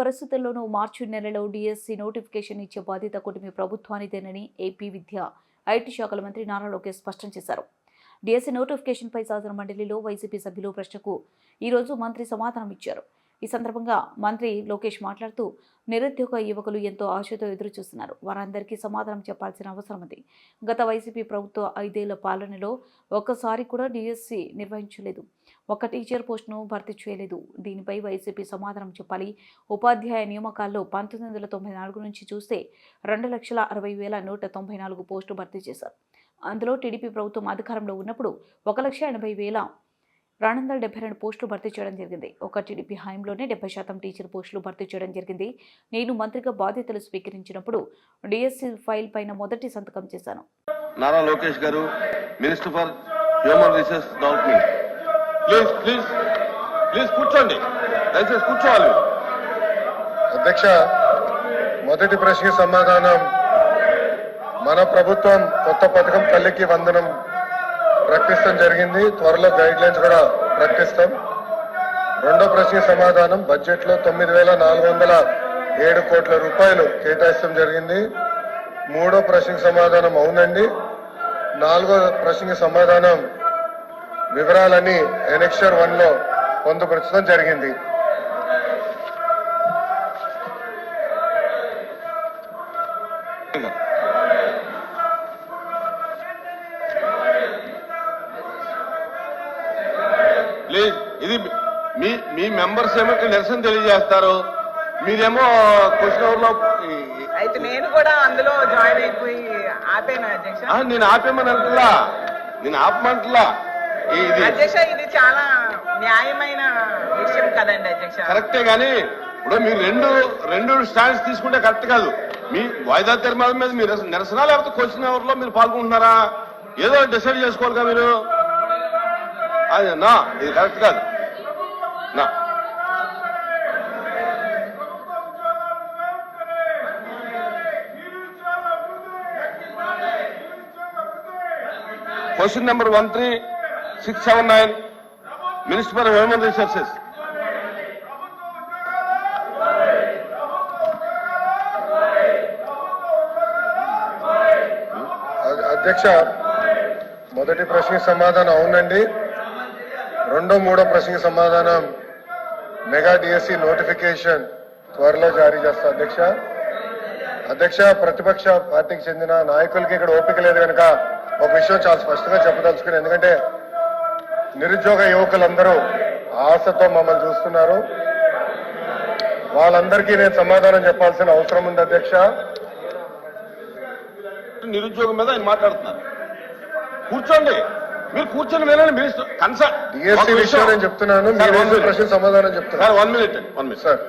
పరిస్థితుల్లోనూ మార్చి నెలలో DSC notification ఇచ్చే బాధ్యత కుటుంబ ప్రభుత్వానిదేనని ఏపీ విద్య ఐటీ శాఖల మంత్రి నారా లోకేష్ స్పష్టం చేశారు. డిఎస్సి నోటిఫికేషన్పై సాధన మండలిలో వైసీపీ సభ్యులు ప్రశ్నకు ఈరోజు మంత్రి సమాధానం ఇచ్చారు ఈ సందర్భంగా మంత్రి లోకేష్ మాట్లాడుతూ నిరుద్యోగ యువకులు ఎంతో ఆశతో ఎదురు చూస్తున్నారు వారందరికీ సమాధానం చెప్పాల్సిన అవసరం ఉంది. గత వైసీపీ ప్రభుత్వ ఐదేళ్ళ పాలనలో ఒక్కసారి కూడా డిఎస్సి నిర్వహించలేదు. ఒక టీచర్ పోస్టును భర్తీ చేయలేదు. దీనిపై వైసీపీ సమాధానం చెప్పాలి. ఉపాధ్యాయ నియామకాల్లో పంతొమ్మిది వందల తొంభై నాలుగు నుంచి చూస్తే రెండు లక్షల అరవై వేల నూట తొంభై నాలుగు పోస్టు భర్తీ చేశారు. అందులో టీడీపీ ప్రభుత్వం అధికారంలో ఉన్నప్పుడు ఒక లక్ష ఎనభై వేల రెండు వందల డెబ్బై రెండు పోస్టులు భర్తీ చేయడం జరిగింది. ఒక టీడీపీ హయాంలోనే డెబ్బై శాతం టీచర్ పోస్టులు భర్తీ చేయడం జరిగింది. నేను మంత్రిగా బాధ్యతలు స్వీకరించినప్పుడు డిఎస్సి ఫైల్ పైన మొదటి సంతకం చేశాను. నారా లోకేష్ గారు minister for human resource development please please please కూర్చోండి. దయచేసి కూర్చోవాలి. అధ్యక్ష మొదటి ప్రశ్నకి సమాధానం. మన ప్రభుత్వం కొత్త పథకం తల్లికి వందనం. ప్రకటిస్తాం జరిగింది. త్వరలో గైడ్ లైన్స్ కూడా ప్రకటిస్తాం. రెండో ప్రశ్నకి సమాధానం. బడ్జెట్లో తొమ్మిది వేల నాలుగు వందల ఏడు కోట్ల రూపాయలు కేటాయిస్తాం జరిగింది. మూడో ప్రశ్నకి సమాధానం అవునండి. నాలుగో ప్రశ్నకి సమాధానం వివరాలని ఎనెక్షర్ వన్లో పొందుపరచడం జరిగింది. మీ మెంబర్స్ ఏమో నిరసన తెలియజేస్తారు? మీరేమో క్వశ్చన్ అవర్లో ఈ- అయితే నేను కూడా అందులో జాయిన్ అయిపోయి ఆపాను అధ్యక్ష. నేను ఆపేమని నేను ఆపమంటలా? ఇది అధ్యక్ష ఇది చాలా న్యాయమైన విషయం కదండి అధ్యక్ష. కరెక్టే గానీ ఇప్పుడు మీరు రెండు రెండు స్టాండ్స్ తీసుకుంటే కరెక్ట్ కాదు. మీ వాయిదా తీర్మానం మీద మీరు నిరసన లేకపోతే క్వశ్చన్ అవర్లో మీరు పాల్గొంటున్నారా? ఏదో డిసైడ్ చేసుకోవాలిగా మీరు. అది నా ఇది కరెక్ట్ కాదు. నా. Question number one three six seven nine minister for human resources అధ్యక్ష మొదటి ప్రశ్నకి సమాధానం అవునండి. రెండో మూడో ప్రశ్నకి సమాధానం. మెగా డిఎస్సి నోటిఫికేషన్ త్వరలో జారీ చేస్తా. అధ్యక్ష అధ్యక్ష ప్రతిపక్ష పార్టీకి చెందిన నాయకులకి ఇక్కడ ఓపిక లేదు కనుక ఒక విషయం చాలా స్పష్టంగా చెప్పదలుచుకుని ఎందుకంటే నిరుద్యోగ యువకులందరూ ఆశతో మమ్మల్ని చూస్తున్నారు. వాళ్ళందరికీ నేను సమాధానం చెప్పాల్సిన అవసరం ఉంది అధ్యక్ష. నిరుద్యోగం మీద ఆయన మాట్లాడుతున్నారు. కూర్చోండి. మీరు కూర్చొని వినండి మినిస్టర్ నేను చెప్తున్నాను. సమాధానం చెప్తున్నాను sir one minute one minute sir.